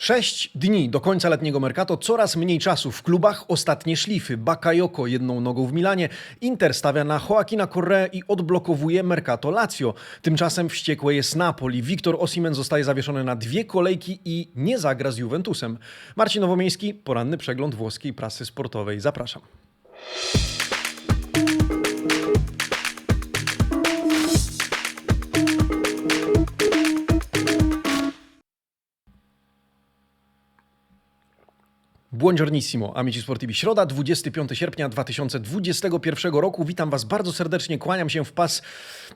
Sześć dni do końca letniego mercato, coraz mniej czasu w klubach, ostatnie szlify. Bakayoko jedną nogą w Milanie, Inter stawia na Joaquina Correa i odblokowuje mercato Lazio. Tymczasem wściekłe jest Napoli. Wiktor Osimen zostaje zawieszony na dwie kolejki i nie zagra z Juventusem. Marcin Nowomiejski, poranny przegląd włoskiej prasy sportowej. Zapraszam. Buongiornissimo, amici sportivi. Środa, 25 sierpnia 2021 roku. Witam Was bardzo serdecznie, kłaniam się w pas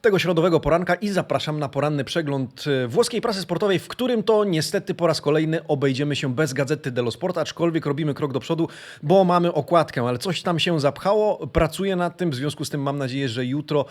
tego środowego poranka i zapraszam na poranny przegląd e, włoskiej prasy sportowej, w którym to niestety po raz kolejny obejdziemy się bez gazety dello Sport, aczkolwiek robimy krok do przodu, bo mamy okładkę, ale coś tam się zapchało. Pracuję nad tym, w związku z tym mam nadzieję, że jutro,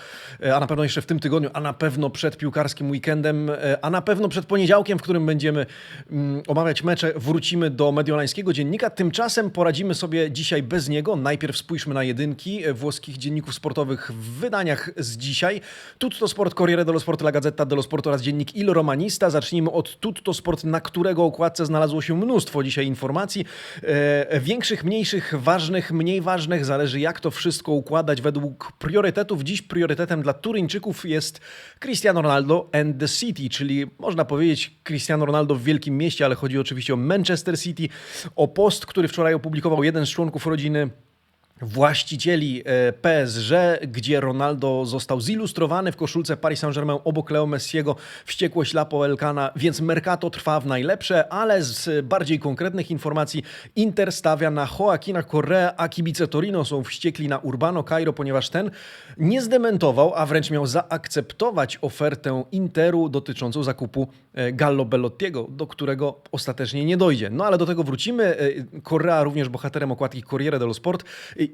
e, a na pewno jeszcze w tym tygodniu, a na pewno przed piłkarskim weekendem, e, a na pewno przed poniedziałkiem, w którym będziemy mm, omawiać mecze, wrócimy do mediolańskiego dziennika. Tymczasem poradzimy sobie dzisiaj bez niego. Najpierw spójrzmy na jedynki włoskich dzienników sportowych w wydaniach z dzisiaj. Tutto Sport, Corriere dello Sport, La Gazzetta dello Sport oraz dziennik Il Romanista. Zacznijmy od Tutto Sport, na którego okładce znalazło się mnóstwo dzisiaj informacji. E, większych, mniejszych, ważnych, mniej ważnych. Zależy jak to wszystko układać według priorytetów. Dziś priorytetem dla Turyńczyków jest Cristiano Ronaldo and the City, czyli można powiedzieć Cristiano Ronaldo w wielkim mieście, ale chodzi oczywiście o Manchester City, o post, który wczoraj opublikował jeden z członków rodziny właścicieli e, PSG, gdzie Ronaldo został zilustrowany w koszulce Paris Saint-Germain obok Leo Messiego, wściekłość Lapo Elkana, więc Mercato trwa w najlepsze, ale z bardziej konkretnych informacji Inter stawia na Joaquina Correa, a kibice Torino są wściekli na Urbano Cairo, ponieważ ten nie zdementował, a wręcz miał zaakceptować ofertę Interu dotyczącą zakupu e, Gallo Bellottiego, do którego ostatecznie nie dojdzie. No ale do tego wrócimy. E, Correa również bohaterem okładki Corriere dello Sport.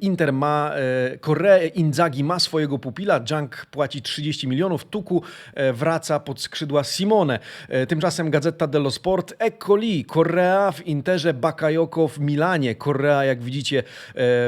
Inter ma e, Correa, Inzaghi ma swojego pupila, Junk płaci 30 milionów, Tuku e, wraca pod skrzydła Simone. E, Tymczasem Gazeta dello Sport, Eccoli, Correa w Interze, Bakayoko w Milanie. Correa, jak widzicie, e,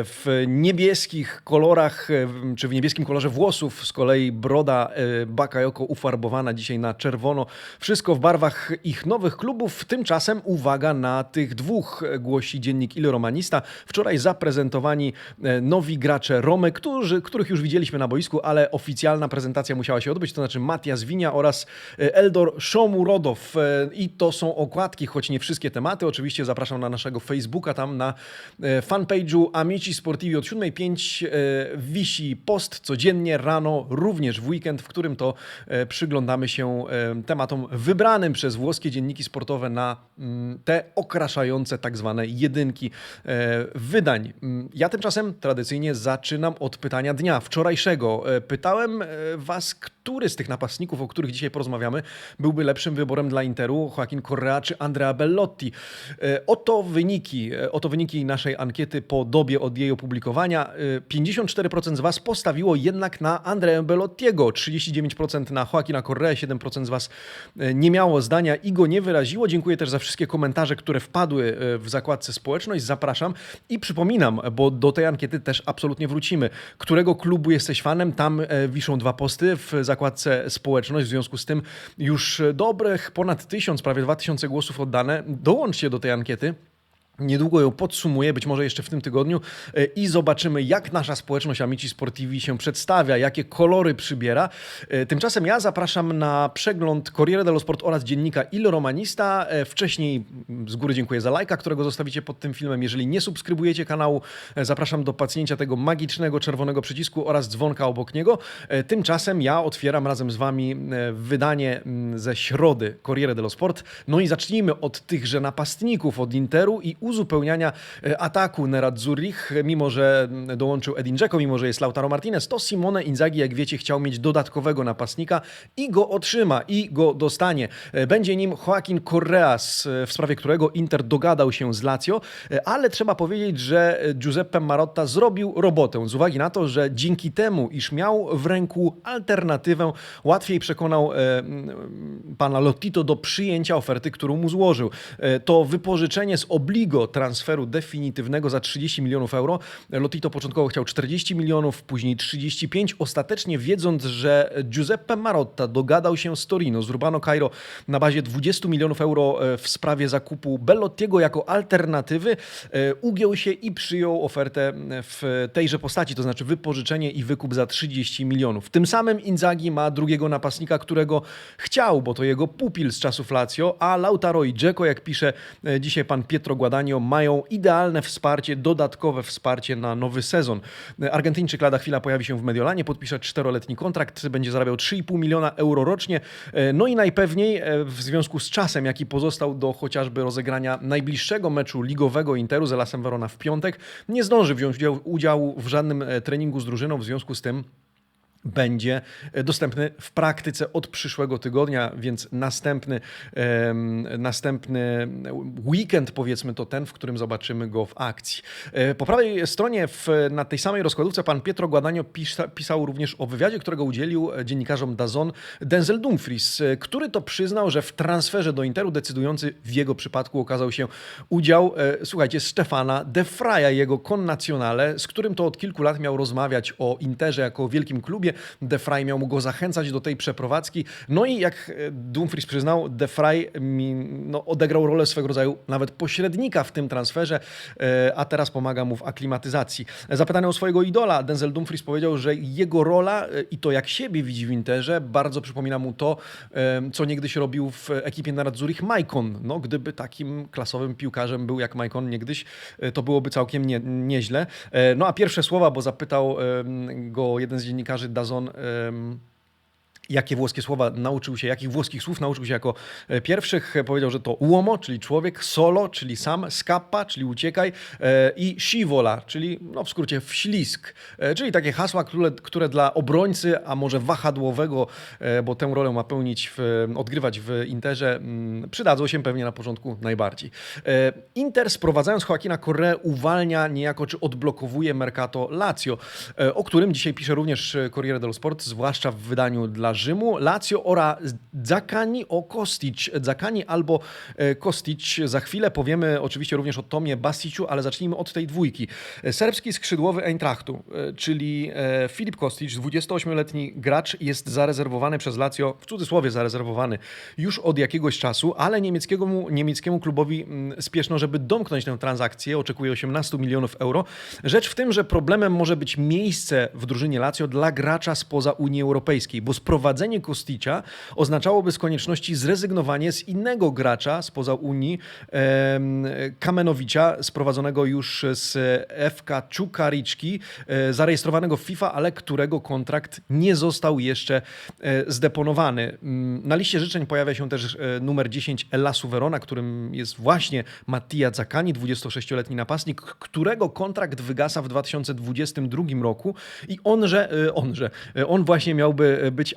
w niebieskich kolorach, e, czy w niebieskim kolorze włosów, z kolei broda e, Bakayoko ufarbowana dzisiaj na czerwono. Wszystko w barwach ich nowych klubów. Tymczasem uwaga na tych dwóch, e, głosi dziennik Il Romanista. Wczoraj zaprezentowani e, nowi gracze Romy, którzy, których już widzieliśmy na boisku, ale oficjalna prezentacja musiała się odbyć, to znaczy Matias Winia oraz e, Eldor Szomurodow. E, I to są okładki, choć nie wszystkie tematy. Oczywiście zapraszam na naszego Facebooka, tam na e, fanpage'u Amici Sportivi od 7.05 e, wisi post codziennie rano, również w weekend, w którym to e, przyglądamy się e, tematom wybranym przez włoskie dzienniki sportowe na mm, te okraszające tak zwane jedynki e, wydań. Mm, Ja tymczasem tradycyjnie zaczynam od pytania dnia wczorajszego. E, Pytałem e, was, który z tych napastników, o których dzisiaj porozmawiamy, byłby lepszym wyborem dla Interu, Joaquin Correa czy Andrea Bellotti. E, Oto wyniki, oto wyniki naszej ankiety po dobie od jej opublikowania. E, 54% z was postawiło jednak na Andrea Bellottiego, 39% na Joaquina Correa, 7% z was nie miało zdania i go nie wyraziło. Dziękuję też za wszystkie komentarze, które wpadły w zakładce społeczność. Zapraszam i przypominam, bo do tej ankiety też absolutnie wrócimy. Którego klubu jesteś fanem? Tam e, wiszą dwa posty w zakładce społeczność. W związku z tym już dobrych ponad tysiąc, prawie dwa tysiące głosów oddane. Dołączcie do tej ankiety. Niedługo ją podsumuję, być może jeszcze w tym tygodniu e, i zobaczymy, jak nasza społeczność Amici Sportivi się przedstawia, jakie kolory przybiera. E, Tymczasem ja zapraszam na przegląd Corriere dello Sport oraz dziennika Il Romanista. E, Wcześniej mm, z góry dziękuję za lajka, którego zostawicie pod tym filmem. Jeżeli nie subskrybujecie kanału, zapraszam do pacnięcia tego magicznego czerwonego przycisku oraz dzwonka obok niego. Tymczasem ja otwieram razem z Wami wydanie ze środy Corriere dello Sport. No i zacznijmy od tychże napastników od Interu i uzupełniania e, ataku Nerazzurich, mimo że mm, dołączył Edin Dzeko, mimo że jest Lautaro Martinez, to Simone Inzaghi, jak wiecie, chciał mieć dodatkowego napastnika i go otrzyma, i go dostanie. E, Będzie nim Joaquin Correas, e, w sprawie którego Inter dogadał się z Lazio, ale trzeba powiedzieć, że Giuseppe Marotta zrobił robotę z uwagi na to, że dzięki temu, iż miał w ręku alternatywę, łatwiej przekonał pana Lottito do przyjęcia oferty, którą mu złożył. To wypożyczenie z obligą Transferu definitywnego za 30 milionów euro. Lotito początkowo chciał 40 milionów, później 35. Ostatecznie wiedząc, że Giuseppe Marotta dogadał się z Torino, z Urbano Cairo na bazie 20 milionów euro e, w sprawie zakupu Bellottiego jako alternatywy, e, ugiął się i przyjął ofertę w tejże postaci, to znaczy wypożyczenie i wykup za 30 milionów. Tym samym Inzaghi ma drugiego napastnika, którego chciał, bo to jego pupil z czasów Lazio, a Lautaro i Dzeko, jak pisze e, dzisiaj pan Pietro Guadagno, mają idealne wsparcie, dodatkowe wsparcie na nowy sezon. Argentyńczyk lada chwila pojawi się w Mediolanie, podpisze czteroletni kontrakt, będzie zarabiał 3,5 miliona euro rocznie. E, No i najpewniej e, w związku z czasem, jaki pozostał do chociażby rozegrania najbliższego meczu ligowego Interu z Elasem Verona w piątek, nie zdąży wziąć udziału- udziału w żadnym e, treningu z drużyną, w związku z tym będzie dostępny w praktyce od przyszłego tygodnia, więc następny, następny weekend, powiedzmy to ten, w którym zobaczymy go w akcji. E, Po prawej stronie w, na tej samej rozkładówce pan Pietro Guadagno pisa, pisał również o wywiadzie, którego udzielił e, dziennikarzom Dazon Denzel Dumfries, e, który to przyznał, że w transferze do Interu decydujący w jego przypadku okazał się udział, słuchajcie, Stefana De Fraja, jego connazionale, z którym to od kilku lat miał rozmawiać o Interze jako o wielkim klubie. De Frey miał mu go zachęcać do tej przeprowadzki. No i jak e, Dumfries przyznał, De Frey mi, no, odegrał rolę swego rodzaju nawet pośrednika w tym transferze, e, a teraz pomaga mu w aklimatyzacji. Zapytany o swojego idola, Denzel Dumfries powiedział, że jego rola e, i to jak siebie widzi w Interze bardzo przypomina mu to, co niegdyś robił w ekipie Narad Zurich. No, gdyby takim klasowym piłkarzem był jak Maicon niegdyś, to byłoby całkiem nie, nieźle. No a pierwsze słowa, bo zapytał go jeden z dziennikarzy Dazon, em, jakie włoskie słowa nauczył się, jakich włoskich słów nauczył się jako e, pierwszych. Powiedział, że to uomo, czyli człowiek, solo, czyli sam, scappa, czyli uciekaj e, i scivola, czyli no w skrócie wślizg, E, czyli takie hasła, które, które dla obrońcy, a może wahadłowego, bo tę rolę ma pełnić, w, odgrywać w Interze, mm, przydadzą się pewnie na początku najbardziej. Inter sprowadzając Joaquina Correa uwalnia niejako, czy odblokowuje Mercato Lazio, o którym dzisiaj pisze również Corriere dello Sport, zwłaszcza w wydaniu dla Rzymu. Lazio ora Zakani o Kostic. Zakani albo e, Kostic. Za chwilę powiemy oczywiście również o Tomie Basiciu, ale zacznijmy od tej dwójki. E, Serbski skrzydłowy Eintrachtu, e, czyli Filip Kostic, 28-letni gracz, jest zarezerwowany przez Lazio, w cudzysłowie zarezerwowany, już od jakiegoś czasu, ale niemieckiemu, niemieckiemu klubowi mm, spieszno, żeby domknąć tę transakcję. Oczekuje 18 milionów euro. Rzecz w tym, że problemem może być miejsce w drużynie Lazio dla gracza spoza Unii Europejskiej, bo sprowadzenie Kosticia oznaczałoby z konieczności zrezygnowanie z innego gracza spoza Unii, em, Kamenowicza, sprowadzonego już z FK Czukariczki, e, zarejestrowanego w FIFA, ale którego kontrakt nie został jeszcze e, zdeponowany. Mm, Na liście życzeń pojawia się też e, numer 10 Elasu Verona, którym jest właśnie Mattia Zakani, 26-letni napastnik, którego kontrakt wygasa w 2022 roku i onże, onże, on właśnie miałby być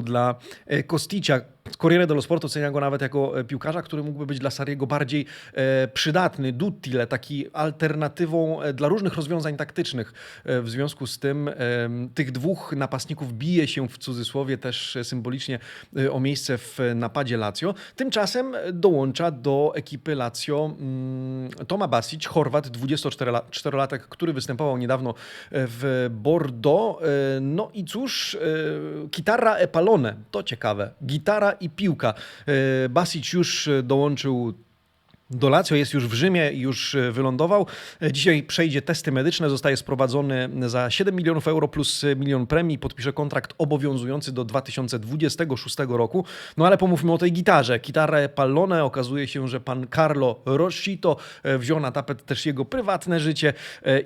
dla e, Kosticia. Corriere dello Sport ocenia go nawet jako e, piłkarza, który mógłby być dla Sariego bardziej e, przydatny, duttile, taki alternatywą e, dla różnych rozwiązań taktycznych. W związku z tym tych dwóch napastników bije się w cudzysłowie też symbolicznie o miejsce w napadzie Lazio. Tymczasem dołącza do ekipy Lazio mm, Toma Basic, Chorwat, 24-latek, który występował niedawno w Bordeaux. No i cóż, e, gitarra e pallone, to ciekawe. Gitara i piłka. E, Basic już e, dołączył do Lazio, jest już w Rzymie, już e, wylądował. E, Dzisiaj przejdzie testy medyczne, zostaje sprowadzony za 7 milionów euro plus e, milion premii, podpisze kontrakt obowiązujący do 2026 roku. No ale pomówmy o tej gitarze. Gitarę Pallone, okazuje się, że pan Carlo Roschito e, wziął na tapet też jego prywatne życie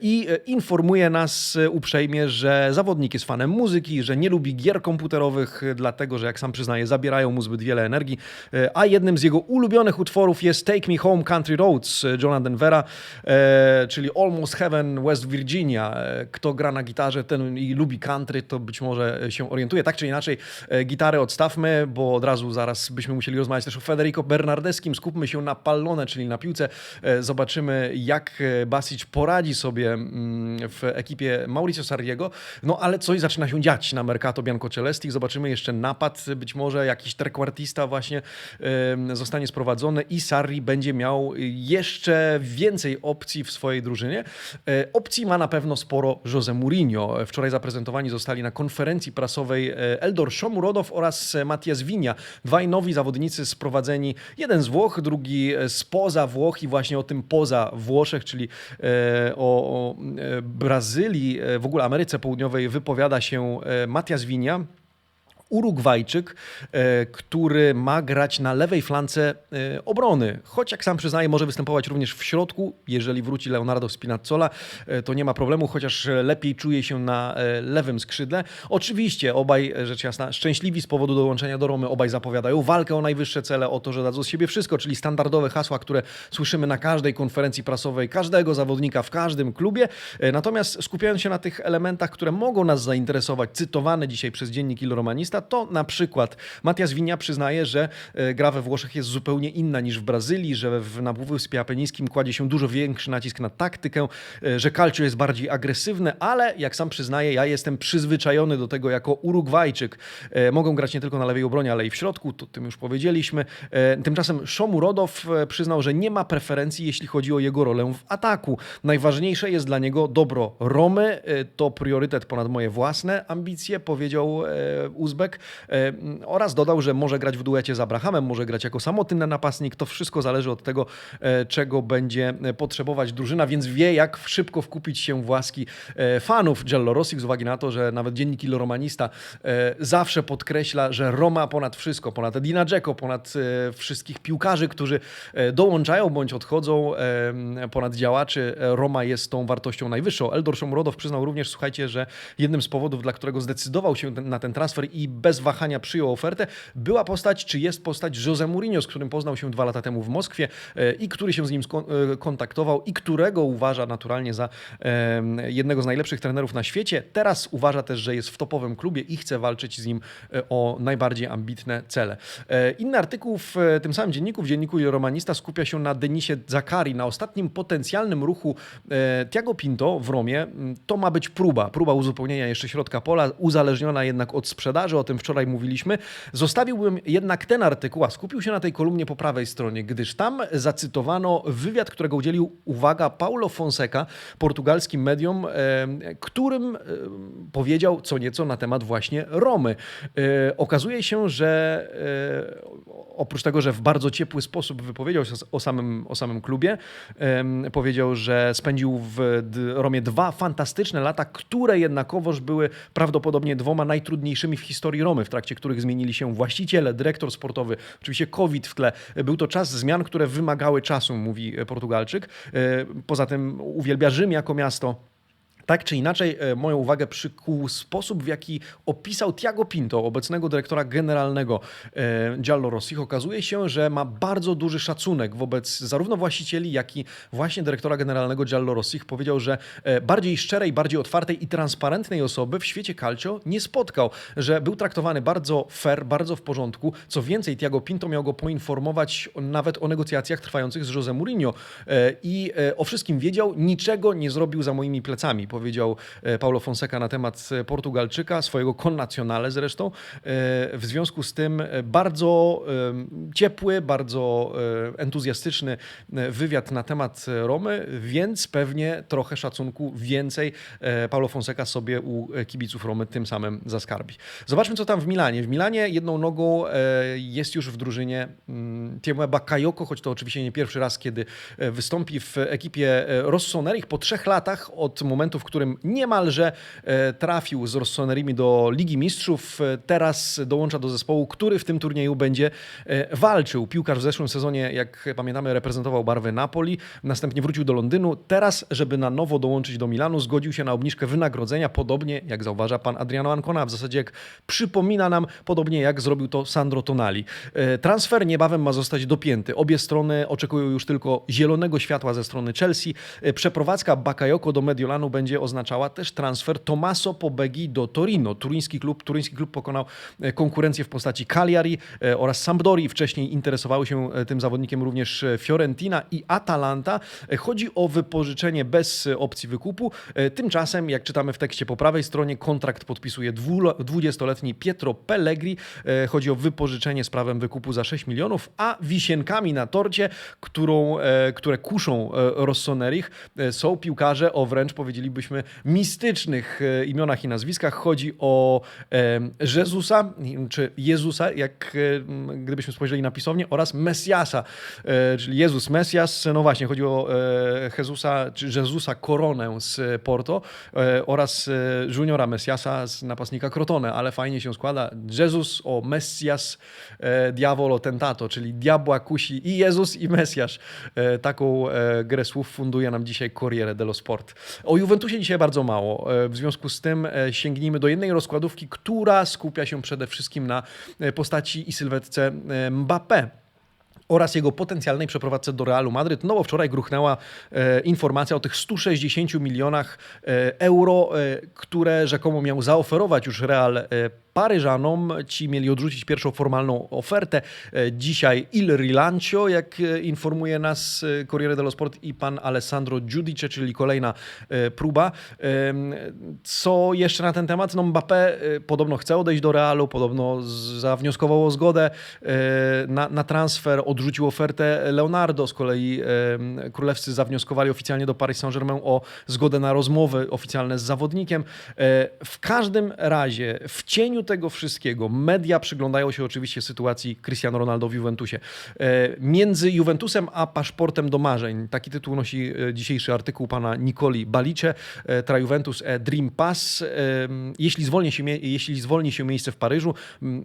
i informuje nas uprzejmie, że zawodnik jest fanem muzyki, że nie lubi gier komputerowych, dlatego że jak sam przyznaje, zabierają mu zbyt wiele energii, a jednym z jego ulubionych utworów jest Take Me Home Country Roads e, Johna Denvera, e, czyli Almost Heaven West Virginia. E, Kto gra na gitarze ten i lubi country, to być może się orientuje. Tak czy inaczej, gitarę odstawmy, bo od razu zaraz byśmy musieli rozmawiać też o Federico Bernardeskim. Skupmy się na pallone, czyli na piłce. Zobaczymy, jak Basic poradzi sobie mm, w ekipie Mauricio Sarriego. No ale coś zaczyna się dziać na Mercato Biancocelesti. Zobaczymy jeszcze napad, być może jakiś trekwartista właśnie zostanie sprowadzony i Sarri będzie miał jeszcze więcej opcji w swojej drużynie. E, Opcji ma na pewno sporo Jose Mourinho. Wczoraj zaprezentowani zostali na konferencji prasowej e, Eldor Shomurodow oraz e, Matias Vinia. Dwaj nowi zawodnicy sprowadzeni, jeden z Włoch, drugi spoza Włoch i właśnie o tym poza Włoszech, czyli o, Brazylii, w ogóle Ameryce Południowej wypowiada się Matias Vinia. Urugwajczyk, e, który ma grać na lewej flance e, obrony. Choć jak sam przyznaje, może występować również w środku. Jeżeli wróci Leonardo Spinazzola, e, to nie ma problemu, chociaż lepiej czuje się na lewym skrzydle. Oczywiście obaj, rzecz jasna, szczęśliwi z powodu dołączenia do Romy, obaj zapowiadają walkę o najwyższe cele, o to, że dadzą z siebie wszystko, czyli standardowe hasła, które słyszymy na każdej konferencji prasowej, każdego zawodnika w każdym klubie. Natomiast skupiając się na tych elementach, które mogą nas zainteresować, cytowane dzisiaj przez dziennik Il Romanista, to na przykład Matias Winia przyznaje, że e, gra we Włoszech jest zupełnie inna niż w Brazylii, że w, na Półwyspie Apenińskim kładzie się dużo większy nacisk na taktykę, e, że calcio jest bardziej agresywne, ale jak sam przyznaje, ja jestem przyzwyczajony do tego jako Urugwajczyk. E, Mogą grać nie tylko na lewej obronie, ale i w środku, to tym już powiedzieliśmy. Tymczasem Szomurodow przyznał, że nie ma preferencji, jeśli chodzi o jego rolę w ataku. Najważniejsze jest dla niego dobro Romy, to priorytet ponad moje własne ambicje, powiedział Uzbek e, oraz dodał, że może grać w duecie z Abrahamem, może grać jako samotny napastnik. To wszystko zależy od tego, e, czego będzie potrzebować drużyna, więc wie, jak szybko wkupić się w łaski e, fanów Giallorossi, z uwagi na to, że nawet dziennik Il Romanista e, zawsze podkreśla, że Roma ponad wszystko, ponad Edina Dzeko, ponad e, wszystkich piłkarzy, którzy e, dołączają bądź odchodzą, e, ponad działaczy, e, Roma jest tą wartością najwyższą. Eldor Shomurodow przyznał również, słuchajcie, że jednym z powodów, dla którego zdecydował się na ten transfer i bez wahania przyjął ofertę, była postać, czy jest postać Jose Mourinho, z którym poznał się dwa lata temu w Moskwie e, i który się z nim e, kontaktował i którego uważa naturalnie za jednego z najlepszych trenerów na świecie. Teraz uważa też, że jest w topowym klubie i chce walczyć z nim e, o najbardziej ambitne cele. Inny artykuł w tym samym dzienniku, w dzienniku Romanista skupia się na Denisie Zakari, na ostatnim potencjalnym ruchu Tiago Pinto w Romie. To ma być próba, próba uzupełnienia jeszcze środka pola, uzależniona jednak od sprzedaży, o tym wczoraj mówiliśmy. Zostawiłbym jednak ten artykuł, a skupił się na tej kolumnie po prawej stronie, gdyż tam zacytowano wywiad, którego udzielił, uwaga, Paulo Fonseca, portugalskim medium, e, którym e, powiedział co nieco na temat właśnie Romy. E, Okazuje się, że oprócz tego, że w bardzo ciepły sposób wypowiedział się o samym, o samym klubie, powiedział, że spędził w Romie dwa fantastyczne lata, które jednakowoż były prawdopodobnie dwoma najtrudniejszymi w historii Romy, w trakcie których zmienili się właściciele, dyrektor sportowy, oczywiście COVID w tle. Był to czas zmian, które wymagały czasu, mówi Portugalczyk. E, Poza tym uwielbia Rzym jako miasto. Tak czy inaczej, e, moją uwagę przykuł sposób, w jaki opisał Tiago Pinto, obecnego dyrektora generalnego e, Giallo Rossich. Okazuje się, że ma bardzo duży szacunek wobec zarówno właścicieli, jak i właśnie dyrektora generalnego Giallo Rossich. Powiedział, że e, bardziej szczerej, bardziej otwartej i transparentnej osoby w świecie calcio nie spotkał, że był traktowany bardzo fair, bardzo w porządku. Co więcej, Tiago Pinto miał go poinformować nawet o negocjacjach trwających z Jose Mourinho i o wszystkim wiedział, niczego nie zrobił za moimi plecami, powiedział e, Paulo Fonseca na temat e, Portugalczyka, swojego connacionale zresztą. E, W związku z tym bardzo ciepły, bardzo entuzjastyczny wywiad na temat Romy, więc pewnie trochę szacunku więcej Paulo Fonseca sobie u kibiców Romy tym samym zaskarbi. Zobaczmy, co tam w Milanie. W Milanie jedną nogą jest już w drużynie mm, Tiemue Bakayoko, choć to oczywiście nie pierwszy raz, kiedy wystąpi w ekipie e, Rossoneri po trzech latach od momentu, w którym niemalże e, trafił z Rossonerimi do Ligi Mistrzów. E, Teraz dołącza do zespołu, który w tym turnieju będzie e, walczył. Piłkarz w zeszłym sezonie, jak pamiętamy, reprezentował barwy Napoli, następnie wrócił do Londynu. Teraz, żeby na nowo dołączyć do Milanu, zgodził się na obniżkę wynagrodzenia, podobnie jak zauważa pan Adriano Ancona, w zasadzie jak przypomina nam, podobnie jak zrobił to Sandro Tonali. Transfer niebawem ma zostać dopięty. Obie strony oczekują już tylko zielonego światła ze strony Chelsea. Przeprowadzka Bakayoko do Mediolanu będzie będzie oznaczała też transfer Tomaso Pobegi do Torino. Turyński klub, turyński klub pokonał e, konkurencję w postaci Cagliari e, oraz Sampdori. Wcześniej interesowały się e, tym zawodnikiem również Fiorentina i Atalanta. Chodzi o wypożyczenie bez opcji wykupu. Tymczasem, jak czytamy w tekście po prawej stronie, kontrakt podpisuje dwulo- 20-letni Pietro Pellegri. Chodzi o wypożyczenie z prawem wykupu za 6 milionów, a wisienkami na torcie, którą, które kuszą Rossonerich, e, są piłkarze o wręcz powiedzielibyśmy mistycznych e, imionach i nazwiskach. Chodzi o Jezusa, czy Jezusa, jak gdybyśmy spojrzeli na pisownię, oraz Mesjasa, e, czyli Jezus Mesjas. No właśnie, chodzi o e, Jezusa, czy Jezusa Koronę z Porto oraz Juniora Mesjasa z napastnika Crotone, ale fajnie się składa. Jezus o Messias e, Diavolo Tentato, czyli diabła kusi i Jezus i Mesjasz. Taką grę słów funduje nam dzisiaj Corriere dello Sport. O Juventusie dzisiaj bardzo mało. E, w związku z tym e, sięgnijmy do jednej rozkładówki, która skupia się przede wszystkim na e, postaci i sylwetce Mbappé oraz jego potencjalnej przeprowadzce do Realu Madryt. No bo wczoraj gruchnęła e, informacja o tych 160 milionach e, euro, e, które rzekomo miał zaoferować już Real e, Paryżanom. Ci mieli odrzucić pierwszą formalną ofertę. E, dzisiaj Il Rilancio, jak e, informuje nas e, Corriere dello Sport i pan Alessandro Giudice, czyli kolejna próba. Co jeszcze na ten temat? No Mbappé podobno chce odejść do Realu, podobno z- zawnioskował o zgodę na, na transfer, odrzucił ofertę Leonardo, z kolei królewscy zawnioskowali oficjalnie do Paris Saint-Germain o zgodę na rozmowy oficjalne z zawodnikiem. E, W każdym razie, w cieniu tego wszystkiego, media przyglądają się oczywiście sytuacji Cristiano Ronaldo w Juventusie. E, Między Juventusem a paszportem do marzeń. Taki tytuł nosi e, dzisiejszy artykuł pana Nicoli Balice, e, Tra Juventus e Dream Pass. Jeśli zwolni, się, jeśli zwolni się miejsce w Paryżu,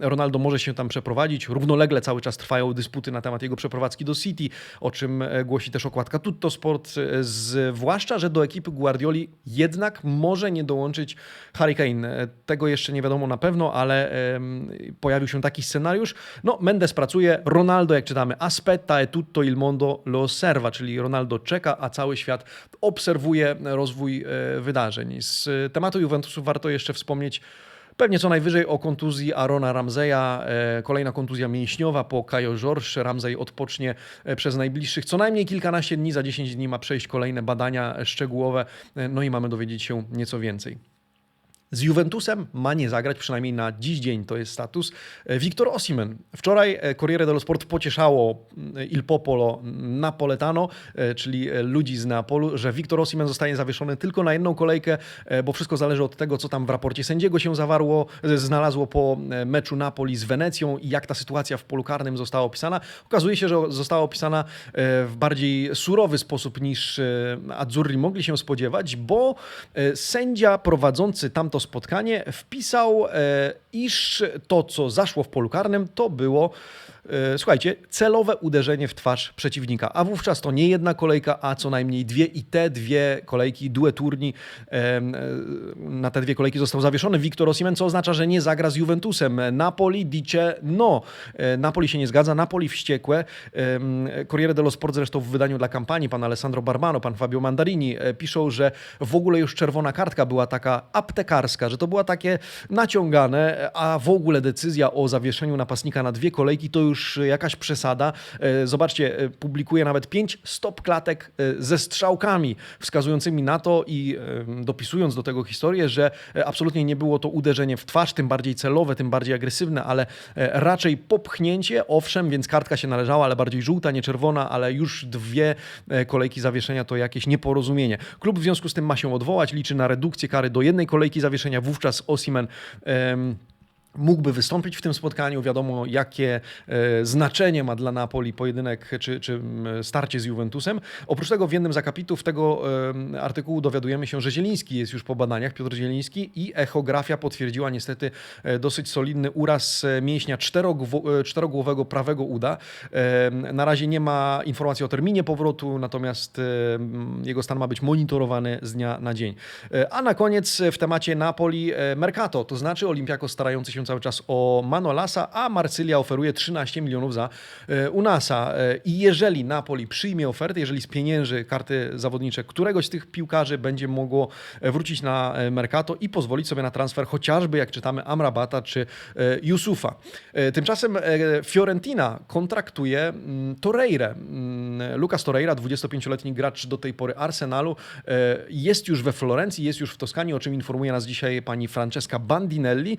Ronaldo może się tam przeprowadzić. Równolegle cały czas trwają dysputy na temat jego przeprowadzki do City, o czym e, głosi też okładka Tutto Sport, e, zwłaszcza, że do ekipy Guardioli jednak może nie dołączyć Harry Kane. E, Tego jeszcze nie wiadomo na pewno, ale pojawił się taki scenariusz. No, Mendes pracuje, Ronaldo, jak czytamy, aspetta e tutto il mondo lo osserva, czyli Ronaldo czeka, a cały świat obserwuje rozwój wydarzeń. Z tematu Juventusu warto jeszcze wspomnieć Pewnie co najwyżej o kontuzji Arona Ramseya, e, kolejna kontuzja mięśniowa po Kajo George. Ramsey odpocznie e, przez najbliższych co najmniej kilkanaście dni, za 10 dni ma przejść kolejne badania szczegółowe, e, no i mamy dowiedzieć się nieco więcej. Z Juventusem ma nie zagrać, przynajmniej na dziś dzień to jest status. e, Victor Osimen. Wczoraj e, Corriere dello Sport pocieszało mm, Il Popolo Napoletano, e, czyli ludzi z Neapolu, że Victor Osimen zostanie zawieszony tylko na jedną kolejkę, bo wszystko zależy od tego, co tam w raporcie sędziego się zawarło, znalazło po meczu Napoli z Wenecją i jak ta sytuacja w polu karnym została opisana. Okazuje się, że została opisana w bardziej surowy sposób niż Azzurri mogli się spodziewać, bo sędzia prowadzący tamto spotkanie wpisał, e, iż to, co zaszło w polu karnym, to było, e, słuchajcie, celowe uderzenie w twarz przeciwnika. A wówczas to nie jedna kolejka, a co najmniej dwie i te dwie kolejki, dueturni, e, na te dwie kolejki został zawieszony Victor Osimhen, co oznacza, że nie zagra z Juventusem. Napoli dice no. Napoli się nie zgadza, Napoli wściekłe. Corriere dello Sport zresztą w wydaniu dla kampanii, pan Alessandro Barbano, pan Fabio Mandarini piszą, że w ogóle już czerwona kartka była taka aptekarska, że to była takie naciągane, a w ogóle decyzja o zawieszeniu napastnika na dwie kolejki to już jakaś przesada. E, Zobaczcie, e, publikuje nawet pięć stop klatek e, ze strzałkami wskazującymi na to i dopisując do tego historię, że absolutnie nie było to uderzenie w twarz, tym bardziej celowe, tym bardziej agresywne, ale raczej popchnięcie, owszem, więc kartka się należała, ale bardziej żółta, nie czerwona, ale już dwie kolejki zawieszenia to jakieś nieporozumienie. Klub w związku z tym ma się odwołać, liczy na redukcję kary do jednej kolejki zawieszenia, wówczas Osimen em, mógłby wystąpić w tym spotkaniu. Wiadomo, jakie e, znaczenie ma dla Napoli pojedynek czy, czy starcie z Juventusem. Oprócz tego w jednym z akapitów tego e, artykułu dowiadujemy się, że Zieliński jest już po badaniach, Piotr Zieliński i echografia potwierdziła niestety e, dosyć solidny uraz mięśnia czterogłowego prawego uda. Na razie nie ma informacji o terminie powrotu, natomiast jego stan ma być monitorowany z dnia na dzień. A na koniec w temacie Napoli Mercato, to znaczy Olimpiako starający się cały czas o Manolasa, a Marsylia oferuje 13 milionów za e, Unasa. E, I jeżeli Napoli przyjmie ofertę, jeżeli spienięży karty zawodnicze któregoś z tych piłkarzy, będzie mogło e, wrócić na Mercato i pozwolić sobie na transfer chociażby, jak czytamy, Amrabata czy Yusufa. Tymczasem Fiorentina kontraktuje mm, Torreirę. Mm, Lucas Torreira, 25-letni gracz do tej pory Arsenalu, jest już we Florencji, jest już w Toskanii, o czym informuje nas dzisiaj pani Francesca Bandinelli.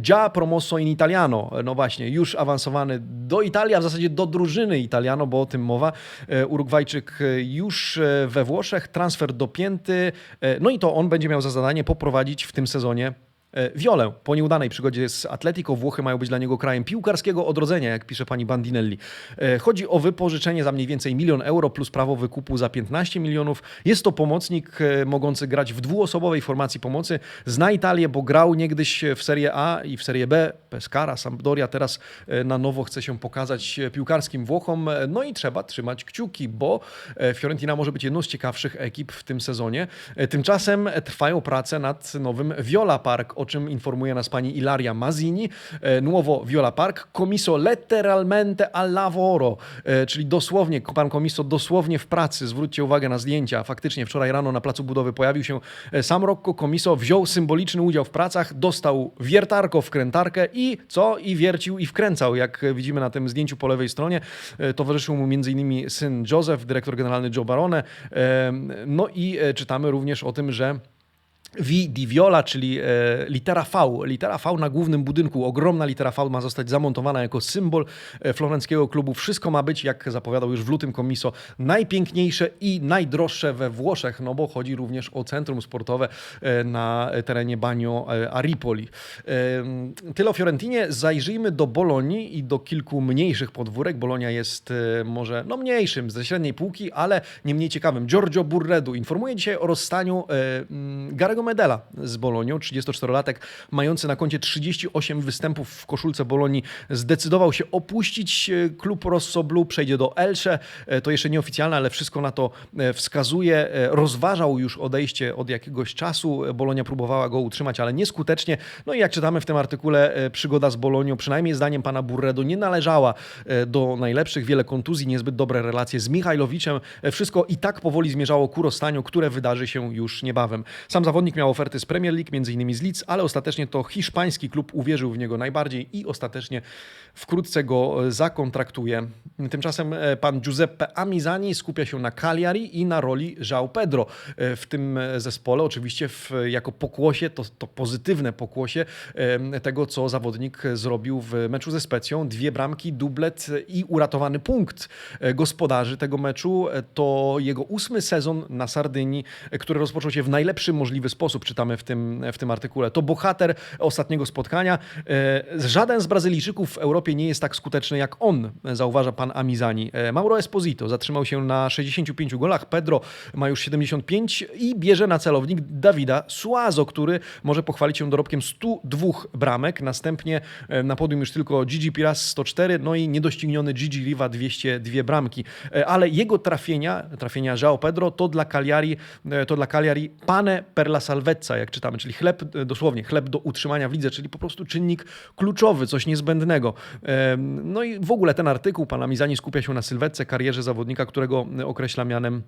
Già promosso in Italiano, no właśnie, już awansowany do Italii, a w zasadzie do drużyny Italiano, bo o tym mowa. E, Urugwajczyk już e, we Włoszech, transfer dopięty, e, no i to on będzie miał za zadanie poprowadzić w tym sezonie Wiolę po nieudanej przygodzie z Atletico. Włochy mają być dla niego krajem piłkarskiego odrodzenia, jak pisze pani Bandinelli. E, Chodzi o wypożyczenie za mniej więcej milion euro plus prawo wykupu za 15 milionów. Jest to pomocnik e, mogący grać w dwuosobowej formacji pomocy. Zna Italię, bo grał niegdyś w Serie A i w Serie B. Pescara, Sampdoria teraz e, na nowo chce się pokazać e, piłkarskim Włochom. E, No i trzeba trzymać kciuki, bo e, Fiorentina może być jedną z ciekawszych ekip w tym sezonie. E, Tymczasem trwają prace nad nowym Viola Park, o czym informuje nas pani Ilaria Mazzini. E, Nuovo Viola Park, comiso letteralmente al lavoro, e, czyli dosłownie, pan komiso dosłownie w pracy. Zwróćcie uwagę na zdjęcia. Faktycznie wczoraj rano na placu budowy pojawił się e, sam Rocco Komiso, wziął symboliczny udział w pracach, dostał wiertarko, wkrętarkę i co? I wiercił i wkręcał, jak widzimy na tym zdjęciu po lewej stronie. Towarzyszył mu m.in. syn Joseph, dyrektor generalny Joe Barone. No i czytamy również o tym, że V di Viola, czyli e, litera V. Litera V na głównym budynku. Ogromna litera V ma zostać zamontowana jako symbol e, florenckiego klubu. Wszystko ma być, jak zapowiadał już w lutym komiso, najpiękniejsze i najdroższe we Włoszech, no bo chodzi również o centrum sportowe e, na terenie Bagno e, a Ripoli. E, Tyle o Fiorentinie. Zajrzyjmy do Bolonii i do kilku mniejszych podwórek. Bolonia jest może no mniejszym, ze średniej półki, ale nie mniej ciekawym. Giorgio Burredu informuje dzisiaj o rozstaniu e, mm, Garego Medela z Bolonią. 34-latek mający na koncie 38 występów w koszulce Bolonii zdecydował się opuścić e, klub Rosso Blu, przejdzie do Elche. E, To jeszcze nieoficjalne, ale wszystko na to e, wskazuje. Rozważał już odejście od jakiegoś czasu. Bolonia próbowała go utrzymać, ale nieskutecznie. No i jak czytamy w tym artykule, przygoda z Bolonią, przynajmniej zdaniem pana Burredo, nie należała do najlepszych. Wiele kontuzji, niezbyt dobre relacje z Michajlowiczem. Wszystko i tak powoli zmierzało ku rozstaniu, które wydarzy się już niebawem. Sam zawodnik miał oferty z Premier League, innymi z Leeds, ale ostatecznie to hiszpański klub uwierzył w niego najbardziej i ostatecznie wkrótce go e, zakontraktuje. Tymczasem e, pan Giuseppe Amizani skupia się na Cagliari i na roli João Pedro e, w tym zespole. Oczywiście w, jako pokłosie, to, to pozytywne pokłosie tego, co zawodnik zrobił w meczu ze Specją. Dwie bramki, dublet i uratowany punkt gospodarzy tego meczu. To jego ósmy sezon na Sardynii, który rozpoczął się w najlepszy możliwy sposób, czytamy w tym, w tym artykule. To bohater ostatniego spotkania. E, Żaden z Brazylijczyków w Europie nie jest tak skuteczny jak on, e, zauważa pan Amizani. E, Mauro Esposito zatrzymał się na 65 golach, Pedro ma już 75 i bierze na celownik Dawida Suazo, który może pochwalić się dorobkiem 102 bramek. Następnie na podium już tylko Gigi Piras 104, no i niedościgniony Gigi Riva 202 bramki. Ale jego trafienia, trafienia João Pedro, to dla Cagliari, to dla Cagliari pane per la salvezza, jak czytamy, czyli chleb, e, dosłownie chleb do utrzymania w lidze, czyli po prostu czynnik kluczowy, coś niezbędnego. E, No i w ogóle ten artykuł pana Mizani skupia się na sylwetce, karierze zawodnika, którego określa mianem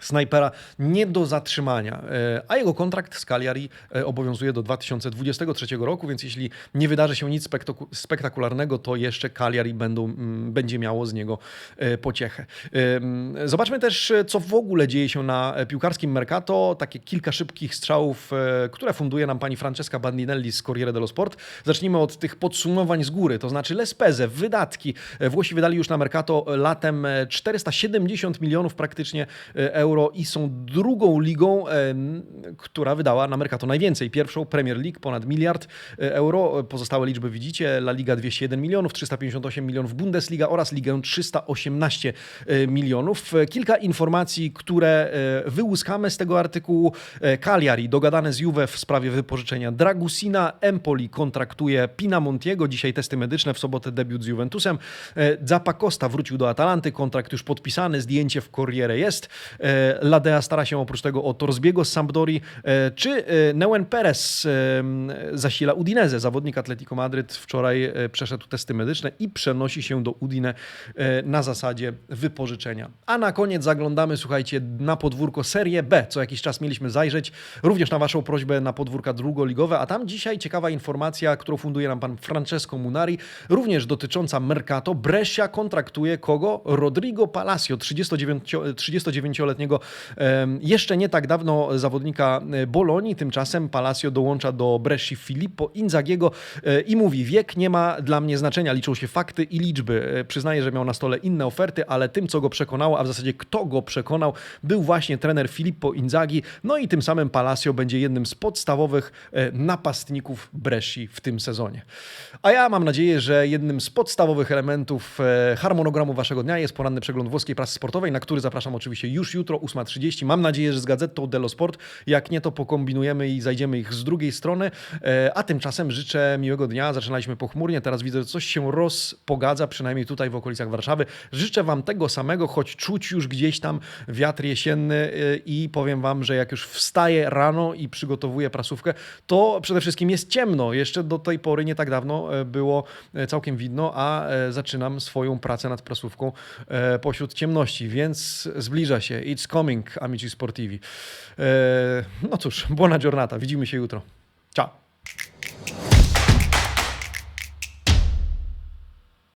snajpera nie do zatrzymania, E, a jego kontrakt z Cagliari e, obowiązuje do 2023 roku, więc jeśli nie wydarzy się nic spektaku- spektakularnego, to jeszcze Cagliari będą, będzie miało z niego e, pociechę. Zobaczmy też, co w ogóle dzieje się na piłkarskim Mercato. Takie kilka szybkich strzałów, które funduje nam pani Francesca Bandinelli z Corriere dello Sport. Zacznijmy od tych podsumowań z góry, to znaczy Lespeze, wydatki. Włosi wydali już na Mercato latem e, 470 milionów praktycznie e, euro i są drugą ligą, która wydała na Mercato najwięcej. Pierwszą Premier League ponad miliard e, euro. Pozostałe liczby widzicie. La Liga 201 milionów, 358 milionów Bundesliga oraz Ligę 318 e, milionów. E, Kilka informacji, które wyłuskamy z tego artykułu. Cagliari dogadane z Juve w sprawie wypożyczenia Dragusina. Empoli kontraktuje Pinamontiego. Dzisiaj testy medyczne, w sobotę debiut z Juventusem. Zappa Costa wrócił do Atalanty. Kontrakt już podpisany, zdjęcie w Corriere jest. E, Ladea stara się oprócz tego o Torsbiego z Sampdori, e, czy e, Neuen Perez zasila Udinese. Zawodnik Atletico Madryt wczoraj przeszedł testy medyczne i przenosi się do Udine na zasadzie wypożyczenia. A na koniec zaglądamy, słuchajcie, na podwórko Serie B. Co jakiś czas mieliśmy zajrzeć, również na waszą prośbę na podwórka drugoligowe, a tam dzisiaj ciekawa informacja, którą funduje nam pan Francesco Munari, również dotycząca Mercato. Brescia kontraktuje kogo? Rodrigo Palacio, 39 39-letniego, em, jeszcze nie tak dawno zawodnika e, Bolonii. Tymczasem Palacio dołącza do Bresci Filippo Inzagiego e, i mówi: Wiek nie ma dla mnie znaczenia, liczą się fakty i liczby. E, Przyznaję, że miał na stole inne oferty, ale tym, co go przekonało, a w zasadzie kto go przekonał, był właśnie trener Filippo Inzaghi. No i tym samym Palacio będzie jednym z podstawowych napastników Bresci w tym sezonie. A ja mam nadzieję, że jednym z podstawowych elementów harmonogramu waszego dnia jest poranny przegląd włoskiej prasy sportowej, na który zapraszam oczywiście już jutro, 8.30. Mam nadzieję, że z gazetą Dello Sport. Jak nie, to pokombinujemy i zajdziemy ich z drugiej strony. E, A tymczasem życzę miłego dnia. Zaczynaliśmy pochmurnie, teraz widzę, że coś się rozpogadza, przynajmniej tutaj w okolicach Warszawy. Życzę wam tego samego, choć czuć już gdzieś tam wiatr jesienny e, i powiem wam, że jak już wstaję rano i przygotowuję prasówkę, to przede wszystkim jest ciemno. Jeszcze do tej pory, nie tak dawno, e, było całkiem widno, a zaczynam swoją pracę nad prasówką pośród ciemności, więc zbliża się. It's coming, amici sportivi. E, no cóż, buona giornata, widzimy się jutro. Ciao.